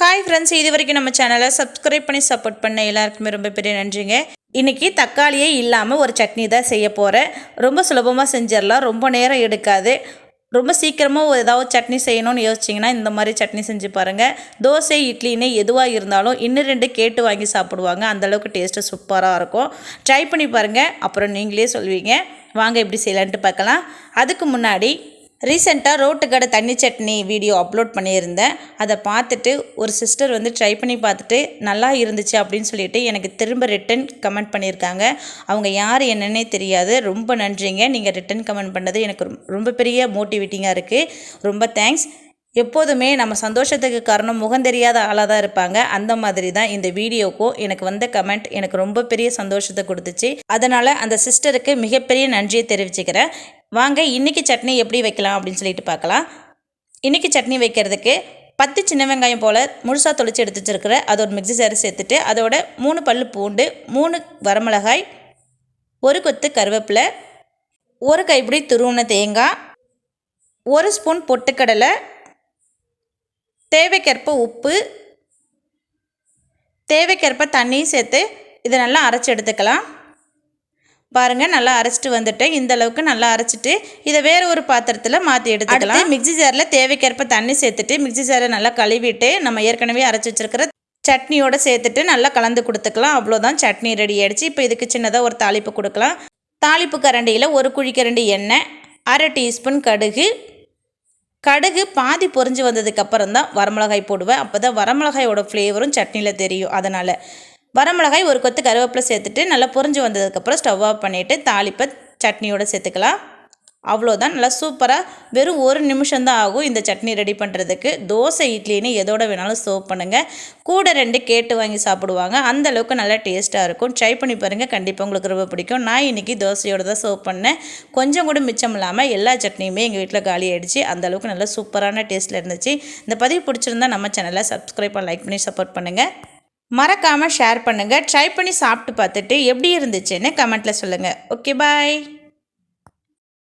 Hi friends இது வரைக்கும் நம்ம சேனலை சப்ஸ்கிரைப் பண்ணி சப்போர்ட் பண்ண எல்லாருக்குமே ரொம்ப பெரிய நன்றிங்க. இன்றைக்கி தக்காளியே இல்லாமல் ஒரு சட்னி தான் செய்ய போகிறேன் ரொம்ப சுலபமாக செஞ்சிடலாம் ரொம்ப நேரம் எடுக்காது. ரொம்ப சீக்கிரமாக ஏதாவது சட்னி செய்யணும்னு யோசிச்சிங்கன்னா இந்த மாதிரி சட்னி செஞ்சு பாருங்கள் தோசை இட்லின்னு எதுவாக இருந்தாலும் இன்னும் ரெண்டு கேட்டு வாங்கி சாப்பிடுவாங்க. அந்தளவுக்கு டேஸ்ட்டு சூப்பராக இருக்கும். ட்ரை பண்ணி பாருங்கள் அப்புறம் நீங்களே சொல்வீங்க. வாங்க எப்படி செய்யலான்ட்டு பார்க்கலாம். அதுக்கு முன்னாடி ரீசெண்டாக ரோட்டு கடை தண்ணி சட்னி வீடியோ அப்லோட் பண்ணியிருந்தேன். அதை பார்த்துட்டு ஒரு சிஸ்டர் வந்து ட்ரை பண்ணி பார்த்துட்டு நல்லா இருந்துச்சு அப்படின்னு சொல்லிட்டு எனக்கு திரும்ப ரிட்டன் கமெண்ட் பண்ணியிருக்காங்க. அவங்க யார் என்னன்னே தெரியாது. ரொம்ப நன்றிங்க. நீங்கள் ரிட்டன் கமெண்ட் பண்ணது எனக்கு ரொம்ப- ரொம்ப பெரிய மோட்டிவேட்டிங்காக இருக்குது ரொம்ப தேங்க்ஸ் எப்போதுமே நம்ம சந்தோஷத்துக்கு காரணம் முகம் தெரியாத ஆளாக தான் இருப்பாங்க. அந்த மாதிரி தான் இந்த வீடியோக்கும் எனக்கு வந்த கமெண்ட் எனக்கு ரொம்ப பெரிய சந்தோஷத்தை கொடுத்துச்சு. அதனால் அந்த சிஸ்டருக்கு மிகப்பெரிய நன்றியை தெரிவிச்சுக்கிறேன். வாங்க இன்றைக்கி சட்னி எப்படி வைக்கலாம் அப்படின்னு சொல்லிட்டு பார்க்கலாம். இன்றைக்கி சட்னி வைக்கிறதுக்கு பத்து சின்ன வெங்காயம் போல் முழுசாக தொளிச்சு எடுத்து வச்சுருக்கிற அது ஒரு மிக்சி சேர சேர்த்துட்டு அதோட மூணு பல் பூண்டு மூணு வரமிளகாய் ஒரு கொத்து கருவேப்பிலை ஒரு கைப்பிடி துருவன தேங்காய் ஒரு ஸ்பூன் பொட்டுக்கடலை தேவைக்கேற்ப உப்பு தேவைக்கேற்ப தண்ணியும் சேர்த்து இதை நல்லா அரைச்சி எடுத்துக்கலாம். பாருங்கள் நல்லா அரைச்சிட்டு வந்துட்டேன். இந்த அளவுக்கு நல்லா அரைச்சிட்டு இதை வேறு ஒரு பாத்திரத்தில் மாற்றி எடுத்துக்கலாம். மிக்ஸி ஜாரில் தேவைக்கேற்ப தண்ணி சேர்த்துட்டு மிக்ஸி ஜாரை நல்லா கழுவிட்டு நம்ம ஏற்கனவே அரைச்சி வச்சிருக்கிற சட்னியோடு சேர்த்துட்டு நல்லா கலந்து கொடுத்துக்கலாம். அவ்வளோதான் சட்னி ரெடி ஆகிடுச்சு இப்போ இதுக்கு சின்னதாக ஒரு தாளிப்பு கொடுக்கலாம். தாளிப்பு கரண்டியில் ஒரு குழிக்கரண்டி எண்ணெய் அரை டீஸ்பூன் கடுகு. கடுகு பாதி பொரிஞ்சு வந்ததுக்கப்புறம் தான் வரமிளகாய் போடுவேன். அப்போ தான் வரமிளகாயோட ஃப்ளேவரும் சட்னியில் தெரியும். அதனால் வரமிளகாய் ஒரு கொத்து கருவேப்பிலை சேர்த்துட்டு நல்லா புரிஞ்சு வந்ததுக்கப்புறம் ஸ்டவ் ஆஃப் பண்ணிவிட்டு தாளிப்பை சட்னியோடு சேர்த்துக்கலாம். அவ்வளோதான். நல்லா சூப்பராக வெறும் ஒரு நிமிஷம் தான் ஆகும் இந்த சட்னி ரெடி பண்ணுறதுக்கு தோசை இட்லின்னு எதோட வேணாலும் சர்வ் பண்ணுங்கள் கூட ரெண்டு கேட்டு வாங்கி சாப்பிடுவாங்க. அந்த அளவுக்கு நல்லா டேஸ்ட்டாக இருக்கும். ட்ரை பண்ணி பாருங்கள் கண்டிப்பாக உங்களுக்கு ரொம்ப பிடிக்கும். நான் இன்றைக்கி தோசையோடு தான் சர்வ் பண்ணேன். கொஞ்சம் கூட மிச்சம் இல்லாமல் எல்லா சட்னியுமே எங்கள் வீட்டில் காலி ஆகிடுச்சு அந்தளவுக்கு நல்லா சூப்பரான டேஸ்ட்டில் இருந்துச்சு. இந்த பதிவு பிடிச்சிருந்தா நம்ம சேனலை சப்ஸ்கிரைப் பண்ணி லைக் பண்ணி சப்போர்ட் பண்ணுங்கள் மறக்காமல் ஷேர் பண்ணுங்கள் ட்ரை பண்ணி சாப்பிட்டு பார்த்துட்டு எப்படி இருந்துச்சுன்னு கமெண்ட்டில் சொல்லுங்கள் ஓகே பாய்